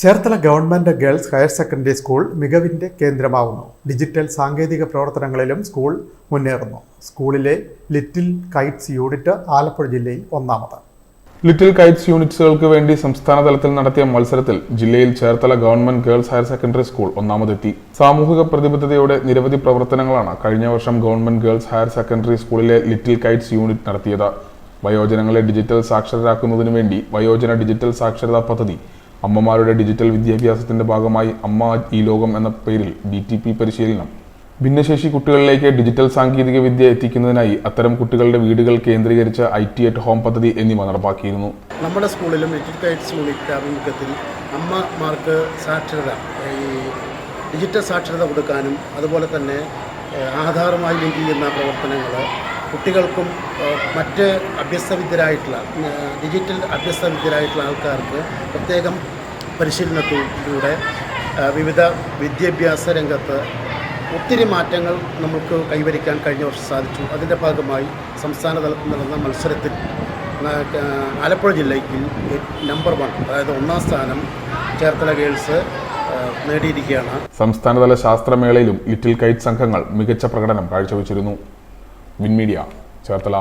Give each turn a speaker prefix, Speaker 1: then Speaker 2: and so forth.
Speaker 1: Cherthala government girls higher secondary school മികവിന്റെ കേന്ദ്രമാവുന്നു. Digital സാങ്കേതിക പ്രവർത്തനങ്ങളിലും സ്കൂൾ മുന്നേറുന്നു. സ്കൂളിലെ ലിറ്റിൽ കൈറ്റ്സ് യൂണിറ്റ് ആലപ്പുഴ ജില്ലയിൽ ഒന്നാമത്.
Speaker 2: ലിറ്റിൽ കൈറ്റ്സ് യൂണിറ്റ്സുകൾക്ക് വേണ്ടി സംസ്ഥാന തലത്തിൽ നടത്തിയ മത്സരത്തിൽ ജില്ലയിൽ Cherthala government girls higher secondary school ഒന്നാമതെത്തി. സാമൂഹിക പ്രതിബദ്ധതയോടെ നിരവധി പ്രവർത്തനങ്ങളാണ് കഴിഞ്ഞ വർഷം ഗവൺമെന്റ് ഗേൾസ് ഹയർ സെക്കൻഡറി സ്കൂളിലെ ലിറ്റിൽ കൈറ്റ്സ് യൂണിറ്റ് നടത്തിയത്. വയോജനങ്ങളെ ഡിജിറ്റൽ സാക്ഷരരാക്കുന്നതിനു വേണ്ടി വയോജന ഡിജിറ്റൽ സാക്ഷരതാ പദ്ധതി അമ്മമാരുടെ ഡിജിറ്റൽ വിദ്യാഭ്യാസത്തിന്റെ ഭാഗമായി അമ്മ ഈ ലോകം എന്ന പേരിൽ ഡി ടി പി പരിശീലനം. ഭിന്നശേഷി കുട്ടികളിലേക്ക് ഡിജിറ്റൽ സാങ്കേതിക വിദ്യ എത്തിക്കുന്നതിനായി അത്തരം കുട്ടികളുടെ വീടുകൾ കേന്ദ്രീകരിച്ച ഐ ടി അറ്റ് ഹോം പദ്ധതി എന്നിവ നടപ്പാക്കിയിരുന്നു.
Speaker 3: നമ്മുടെ സ്കൂളിലും യൂണിറ്റ് ആഭിമുഖ്യത്തിൽ അമ്മമാർക്ക് സാക്ഷരത ഈ ഡിജിറ്റൽ സാക്ഷരത കൊടുക്കാനും അതുപോലെ തന്നെ ആധാരമായി ലിങ്ക് ചെയ്യുന്ന പ്രവർത്തനങ്ങൾ കുട്ടികൾക്കും മറ്റ് അഭ്യസ്തവിദ്യരായിട്ടുള്ള ഡിജിറ്റൽ അഭ്യസ്തവിദ്യരായിട്ടുള്ള ആൾക്കാർക്ക് പ്രത്യേകം പരിശീലനത്തിലൂടെ വിവിധ വിദ്യാഭ്യാസ രംഗത്ത് ഒത്തിരി മാറ്റങ്ങൾ നമുക്ക് കൈവരിക്കാൻ കഴിഞ്ഞ വർഷം സാധിച്ചു. അതിന്റെ ഭാഗമായി സംസ്ഥാന തലത്തിൽ നടന്ന മത്സരത്തിൽ ആലപ്പുഴ ജില്ലയ്ക്ക് നമ്പർ വൺ അതായത് ഒന്നാം സ്ഥാനം ചേർത്തല ഗേൾസ് നേടിയിരിക്കുകയാണ്.
Speaker 2: സംസ്ഥാനതല ശാസ്ത്രമേളയിലും ലിറ്റിൽ കൈറ്റ് സംഘങ്ങൾ മികച്ച പ്രകടനം കാഴ്ചവെച്ചിരുന്നു. വിൻമീഡിയ ചേർത്തല.